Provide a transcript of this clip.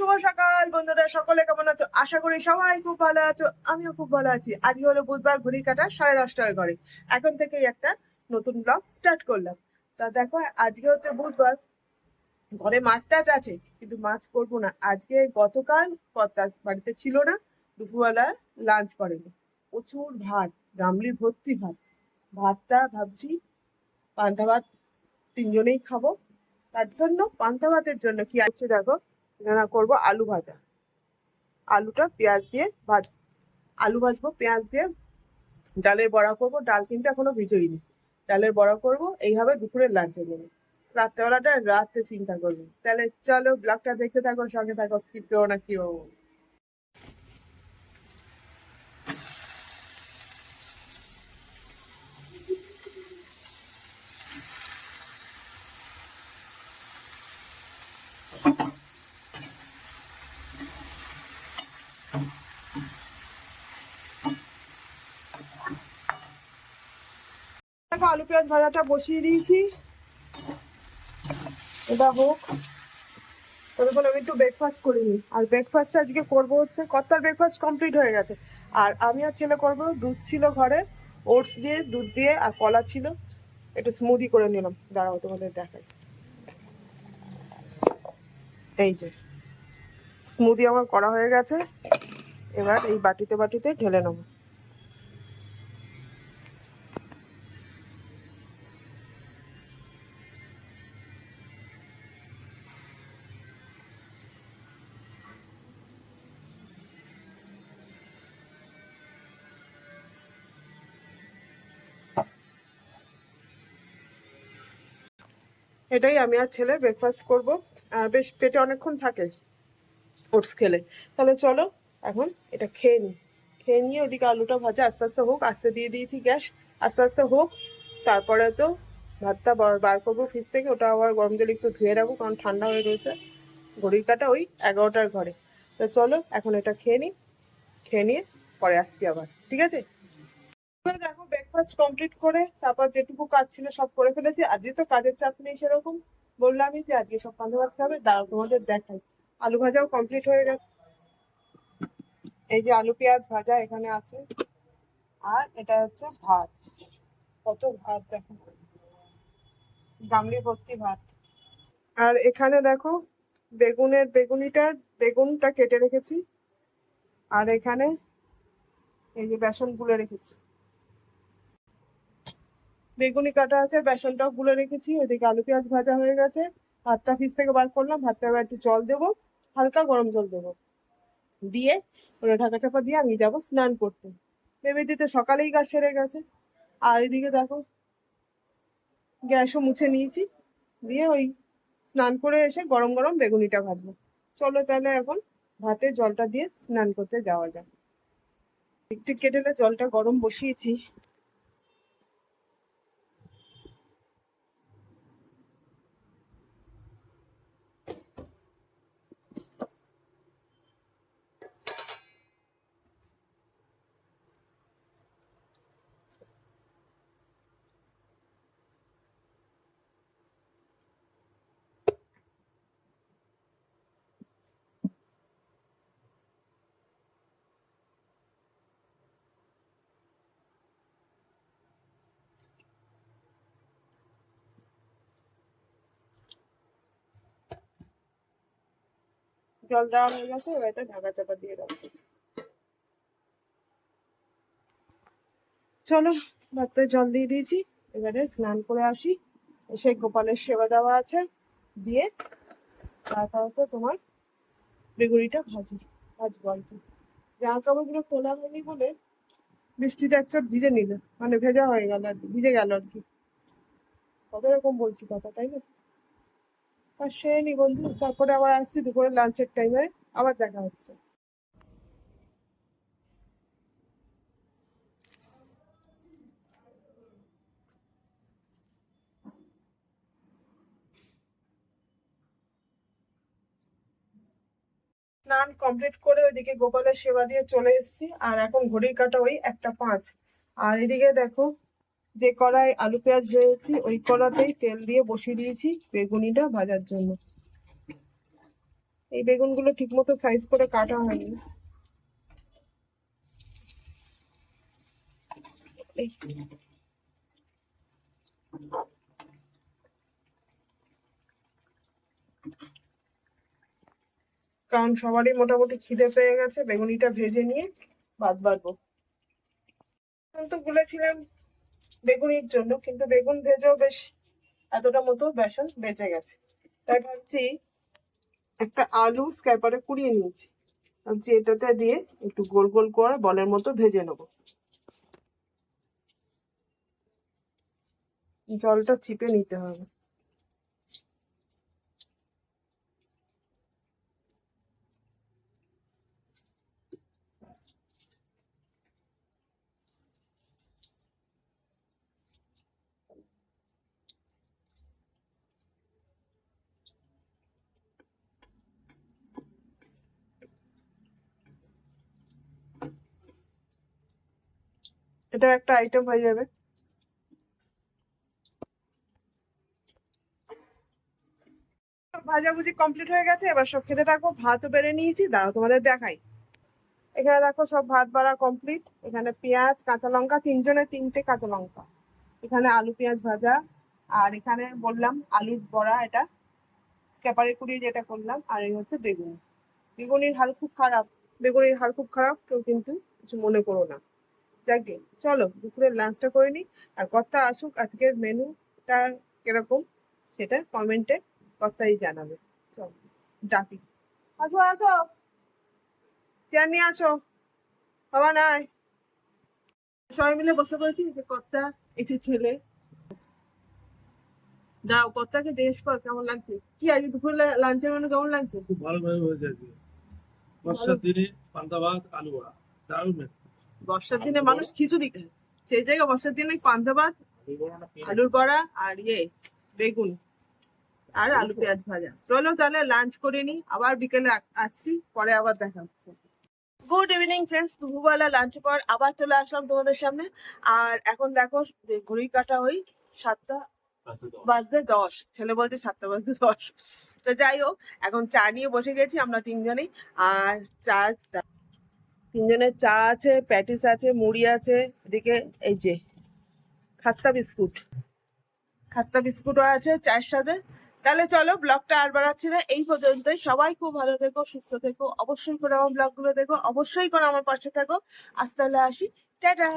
শুভ সকাল, বন্ধুরা সকলে কেমন আছো? আশা করি সবাই খুব ভালো আছো, আমিও খুব ভালো আছি। আজকে হলো বুধবার, ঘড়ি কাটা সাড়ে দশটার ঘরে এখন থেকেই একটা নতুন ব্লগ স্টার্ট করলাম। তা দেখো, আজকে হচ্ছে বুধবার। ঘরে মাছ টাছ আছে, কিন্তু মাছ করব না। আজকে গতকাল কর্তা বাড়িতে ছিল না, দুপুরবেলা লাঞ্চ করেনি। প্রচুর ভাত, গামলি ভর্তি ভাত। ভাতটা ভাবছি পান্তা ভাত তিনজনেই খাব। তার জন্য পান্তা ভাতের জন্য কি আছে দেখো? এখানে করব আলু ভাজা। আলুটা পেঁয়াজ দিয়ে ভাজ, আলু ভাজবো, পেঁয়াজ দিয়ে ডালের বড়া করব। ডাল কিন্তু এখনও ভিজোইনি। ডালের বড়া করব, এইভাবে দুপুরের লাঞ্চে করব। রাত্রেবেলাটা রাত্রে চিন্তা করব। তাহলে চলো ব্লগটা দেখতে থাকো, সঙ্গে থাকো স্কিপ করো না কেউ আলু পেঁয়াজ ভাজাটা বসিয়ে দিয়েছি। এটা হোক। ততক্ষণ আমি একটু ব্রেকফাস্ট করিনি। আর ব্রেকফাস্ট আজকে করব হচ্ছে কত্তার ব্রেকফাস্ট কমপ্লিট হয়ে গেছে। আর আমি আর ছেলে করব, দুধ ছিল ঘরে, ওটস দিয়ে, দুধ দিয়ে আর কলা ছিল। একটু স্মুদি করে নিলাম। দাঁড়াও, তোমাদের দেখাই। এই যে স্মুদি আমার করা হয়ে গেছে। এবার এই বাটিতে বাটিতে ঢেলে নেব। এটাই আমি আর ছেলে ব্রেকফাস্ট করব। আর বেশ পেটে অনেকক্ষণ থাকে ওটস খেলে। তাহলে চলো, এখন এটা খেয়ে নিই খেয়ে নিয়ে ওদিকে আলুটা ভাজা আস্তে আস্তে হোক, আস্তে দিয়ে দিয়েছি গ্যাস, আস্তে আস্তে হোক। তারপরে তো ভাতটা বার- করব ফ্রিজ থেকে, ওটা আবার গরম জল একটু ধুয়ে রাখব, কারণ ঠান্ডা হয়ে রয়েছে। ঘড়ির কাটা ওই এগারোটার ঘরে। তো চলো, এখন এটা খেয়ে নিই খেয়ে নিয়ে পরে আসছি আবার। ঠিক আছে? দেখো ব্রেকফাস্ট কমপ্লিট করে তারপর যেটুকু কাজ ছিল সব করে ফেলেছি। আজকে তো কাজের চাপ নেই সেরকম। বললামই যে আজকে সব কাঁধে ভাবতে হবে দাঁড়াও তোমাদের দেখাই। আলু ভাজাও কমপ্লিট হয়ে গেছে। এই যে আলু, পেঁয়াজ ভাজা এখানে আছে। আর এটা হচ্ছে ভাত। কত ভাত দেখো। গামলি ভর্তি ভাত। আর এখানে দেখো, বেগুনের, বেগুনিটার, বেগুনটা কেটে রেখেছি। আর এখানে এই যে বেসন গুলে রেখেছি। বেগুনি কাটা আছে বেসনটাও গুলে রেখেছি, ওইদিকে আলু পেঁয়াজ ভাজা হয়ে গেছে। ভাতটা ফ্রিজ থেকে বার করলাম, ভাতটা এবার একটু জল দেবো, হালকা গরম জল দেবো। দিয়ে ওটা ঢাকা চাপা দিয়ে আমি যাব স্নান করতে। ভেবে দিতে সকালেই গাছ সেরে গেছে। আর এদিকে দেখো, গ্যাসও মুছে নিয়েছি। দিয়ে ওই স্নান করে এসে গরম গরম বেগুনিটা ভাজবো। চলো তাহলে এখন ভাতে জলটা দিয়ে স্নান করতে যাওয়া যাক। একটু কেটেলে জলটা গরম বসিয়েছি। জল দেওয়া হয়ে গেছে, এবার এটা ঢাকা চাপা দিয়ে দেবো চলো ভাতে জল দিয়ে দিয়েছি, এবারে স্নান করে আসি। এসে গোপালের সেবা দেওয়া আছে, দিয়ে তারপর তো তোমার বেগুনিটা ভাজি, ভাজবো আর কি। জামা কাপড়গুলো তোলা হয়নি বলে বৃষ্টিতে এক চট ভিজে নিল মানে ভেজা হয়ে গেল আর কি, ভিজে গেল আর কি। কত রকম বলছি কথা, তাই না? সে নি বন্ধু, তারপরে আবার আসছি দুপুরে লাঞ্চের টাইমে আবার দেখা হচ্ছে। স্নান কমপ্লিট করে ওইদিকে গোপালের সেবা দিয়ে চলে এসেছি, আর এখন ঘড়ির কাটা ওই একটা পাঁচ। আর এদিকে দেখো যে কড়াই আলু পেঁয়াজ ভেজেছি ওই কড়াতেই তেল দিয়ে বসিয়ে দিয়েছি বেগুনিটা ভাজার জন্য। এই বেগুনগুলো ঠিক মতো সাইজ করে কাটা হয়নি। কারণ সবারই মোটামুটি খিদে পেয়ে গেছে, বেগুনিটা ভেজে নিয়ে ভাত বাড়বো। তো বলেছিলাম বেগুনির জন্য, কিন্তু বেগুন ভেজেও বেশ এতটা মতো বেসন বেঁচে গেছে। তাই ভাবছি একটা আলু স্ক্যাপারে কুড়িয়ে নিয়েছি। ভাবছি এটাতে দিয়ে একটু গোল গোল করে বলের মতো ভেজে নেব। জলটা চিপে নিতে হবে। এটা একটা আইটেম হয়ে যাবে। ভাজাভুজি কমপ্লিট হয়ে গেছে, এবার সব খেতে থাকব ভাতও বেড়ে নিয়েছি দাঁড়া তোমাদের দেখাই। এখানে দেখো সব ভাত বাড়া কমপ্লিট এখানে পেঁয়াজ, কাঁচা লঙ্কা তিনজনের তিনটে কাঁচা লঙ্কা। এখানে আলু, পেঁয়াজ ভাজা। আর এখানে বললাম আলুর বড়া এটা। স্ক্যাপারে কুড়িয়ে যেটা করলাম, আর এই হচ্ছে বেগুন। বেগুনির হাল খুব খারাপ। বেগুনির হাল খুব খারাপ, কেউ কিন্তু কিছু মনে করো না। যাকে চলো দুপুরের লাঞ্চটা করে নিই। আর কর্তা আসুক আজকের মেনুটা কীরকম সেটা কমেন্টে কর্তাই জানাবে। চল ডাকি। আসো আসো। চেয়ার নিয়ে আসো। বাবা নাই। সবাই মিলে বসে পড়েছি যে কর্তা এসে ছেলে। দাও কর্তাকে জিজ্ঞেস কর কেমন লাগছে? কি আজকে দুপুরে লাঞ্চের মেনু কেমন লাগছে? খুব ভালোভাবে হয়েছে আজকে। বর্ষার দিনে পান্তা ভাত আলু বড়া। দারুণ। বর্ষার দিনে মানুষ খিচুড়ি খায়। সেই জায়গায় বর্ষার দিনে পান্তা ভাত? আলুর বড়া আর ইয়ে বেগুন আর আলু পেঁয়াজ ভাজা। চলো তাহলে লাঞ্চ করে নি আবার বিকেলে আসছি পরে আবার দেখা হচ্ছে। গুড ইভিনিং ফ্রেন্ডস দুপুরবেলা লাঞ্চ পর আবার চলে আসলাম তোমাদের সামনে। আর এখন দেখো যে ঘড়ি কাটা ওই সাতটা বাজতে দশ। ছেলে বলছে সাতটা বাজতে দশ। তো যাই হোক এখন চা নিয়ে বসে গেছি আমরা তিনজনেই। আর চা তিনজনের চা আছে, প্যাটিস আছে, মুড়ি আছে, এদিকে এই যে, খাস্তা বিস্কুট। খাস্তা বিস্কুটও আছে চায়ের সাথে। তাহলে চলো, ব্লগটা আর বাড়াচ্ছি না। এই পর্যন্তই। সবাই খুব ভালো থেকো, সুস্থ থেকো, অবশ্যই করে আমার ব্লগগুলো দেখো, অবশ্যই করে আমার পাশে থাকো। আস্তে তাহলে আসি। টাটা!